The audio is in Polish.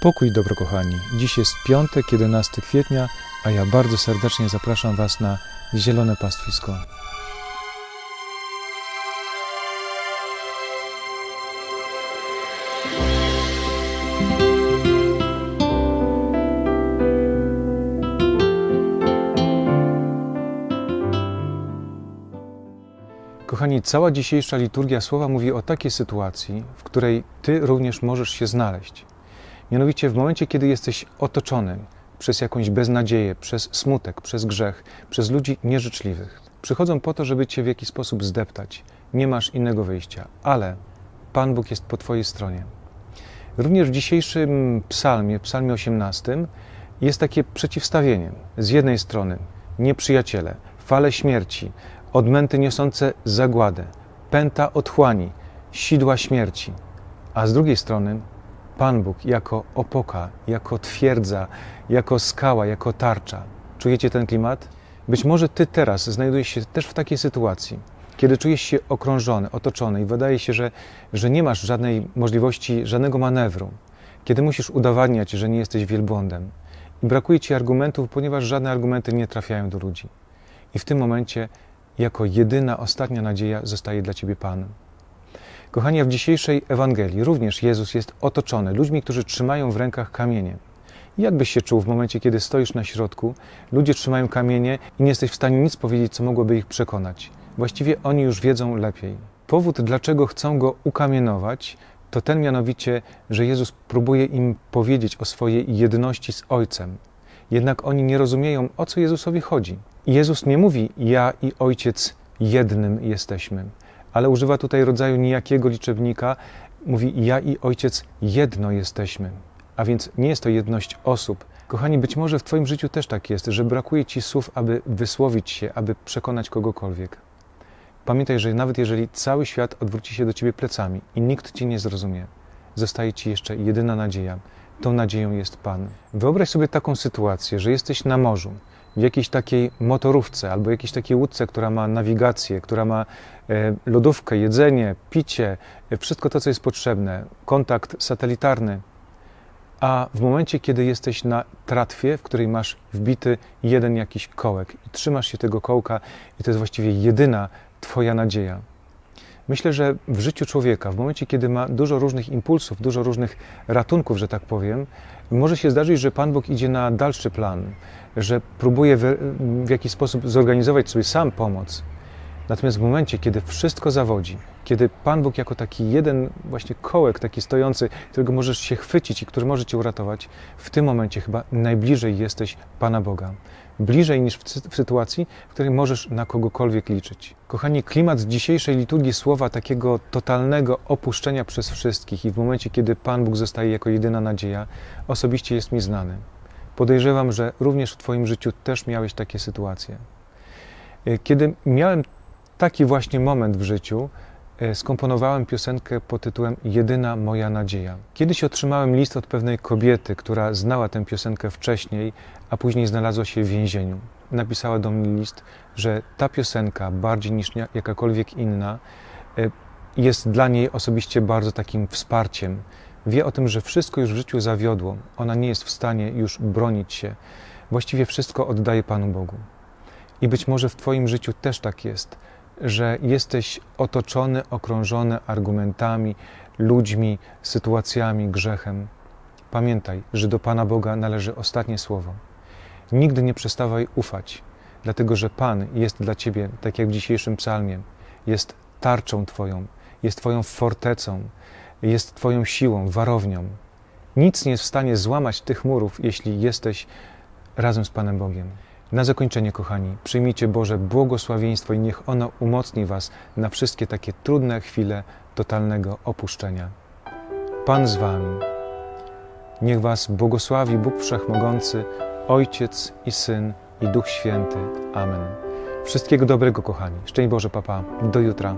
Pokój dobro kochani. Dziś jest piątek, 11 kwietnia, a ja bardzo serdecznie zapraszam Was na Zielone Pastwisko. Kochani, cała dzisiejsza liturgia słowa mówi o takiej sytuacji, w której Ty również możesz się znaleźć. Mianowicie w momencie, kiedy jesteś otoczony przez jakąś beznadzieję, przez smutek, przez grzech, przez ludzi nieżyczliwych. Przychodzą po to, żeby Cię w jakiś sposób zdeptać. Nie masz innego wyjścia, ale Pan Bóg jest po Twojej stronie. Również w dzisiejszym psalmie, psalmie 18, jest takie przeciwstawienie. Z jednej strony nieprzyjaciele, fale śmierci, odmęty niosące zagładę, pęta otchłani, sidła śmierci, a z drugiej strony Pan Bóg jako opoka, jako twierdza, jako skała, jako tarcza. Czujecie ten klimat? Być może Ty teraz znajdujesz się też w takiej sytuacji, kiedy czujesz się okrążony, otoczony i wydaje się, że, że nie masz żadnej możliwości, żadnego manewru, kiedy musisz udowadniać, że nie jesteś wielbłądem i brakuje Ci argumentów, ponieważ żadne argumenty nie trafiają do ludzi. I w tym momencie, jako jedyna, ostatnia nadzieja, zostaje dla Ciebie Pan. Kochani, w dzisiejszej Ewangelii również Jezus jest otoczony ludźmi, którzy trzymają w rękach kamienie. Jak byś się czuł w momencie, kiedy stoisz na środku, ludzie trzymają kamienie i nie jesteś w stanie nic powiedzieć, co mogłoby ich przekonać? Właściwie oni już wiedzą lepiej. Powód, dlaczego chcą go ukamienować, to ten mianowicie, że Jezus próbuje im powiedzieć o swojej jedności z Ojcem. Jednak oni nie rozumieją, o co Jezusowi chodzi. Jezus nie mówi: Ja i Ojciec jednym jesteśmy ale używa tutaj rodzaju nijakiego liczebnika. Mówi: Ja i ojciec jedno jesteśmy. A więc nie jest to jedność osób. Kochani, być może w Twoim życiu też tak jest, że brakuje Ci słów, aby wysłowić się, aby przekonać kogokolwiek. Pamiętaj, że nawet jeżeli cały świat odwróci się do Ciebie plecami i nikt Ci nie zrozumie, zostaje Ci jeszcze jedyna nadzieja. Tą nadzieją jest Pan. Wyobraź sobie taką sytuację, że jesteś na morzu, w jakiejś takiej motorówce albo jakiejś takiej łódce, która ma nawigację, która ma e, lodówkę, jedzenie, picie, e, wszystko to, co jest potrzebne, kontakt satelitarny. A w momencie, kiedy jesteś na tratwie, w której masz wbity jeden jakiś kołek i trzymasz się tego kołka, i to jest właściwie jedyna Twoja nadzieja. Myślę, że w życiu człowieka, w momencie, kiedy ma dużo różnych impulsów, dużo różnych ratunków, że tak powiem, może się zdarzyć, że Pan Bóg idzie na dalszy plan, że próbuje w, w jakiś sposób zorganizować sobie sam pomoc. Natomiast w momencie, kiedy wszystko zawodzi, kiedy Pan Bóg jako taki jeden właśnie kołek, taki stojący, którego możesz się chwycić i który może Cię uratować, w tym momencie chyba najbliżej jesteś Pana Boga. Bliżej niż w, sytuacji, w której możesz na kogokolwiek liczyć. Kochani, klimat dzisiejszej liturgii słowa takiego totalnego opuszczenia przez wszystkich i w momencie, kiedy Pan Bóg zostaje jako jedyna nadzieja, osobiście jest mi znany. Podejrzewam, że również w Twoim życiu też miałeś takie sytuacje. Kiedy miałem taki właśnie moment w życiu, e, skomponowałem piosenkę pod tytułem Jedyna moja nadzieja. Kiedyś otrzymałem list od pewnej kobiety, która znała tę piosenkę wcześniej, a później znalazła się w więzieniu. Napisała do mnie list, że ta piosenka, bardziej niż jakakolwiek inna, e, jest dla niej osobiście bardzo takim wsparciem. Wie o tym, że wszystko już w życiu zawiodło. Ona nie jest w stanie już bronić się. Właściwie wszystko oddaje Panu Bogu. I być może w Twoim życiu też tak jest że jesteś otoczony, okrążony argumentami, ludźmi, sytuacjami, grzechem. Pamiętaj, że do Pana Boga należy ostatnie słowo. Nigdy nie przestawaj ufać, dlatego że Pan jest dla Ciebie, tak jak w dzisiejszym psalmie, jest tarczą Twoją, jest Twoją fortecą, jest Twoją siłą, warownią. Nic nie jest w stanie złamać tych murów, jeśli jesteś razem z Panem Bogiem. Na zakończenie, kochani, przyjmijcie Boże błogosławieństwo i niech ono umocni Was na wszystkie takie trudne chwile totalnego opuszczenia. Pan z Wami. Niech Was błogosławi Bóg Wszechmogący, Ojciec i Syn i Duch Święty. Amen. Wszystkiego dobrego, kochani. Szczęść Boże, papa. Do jutra.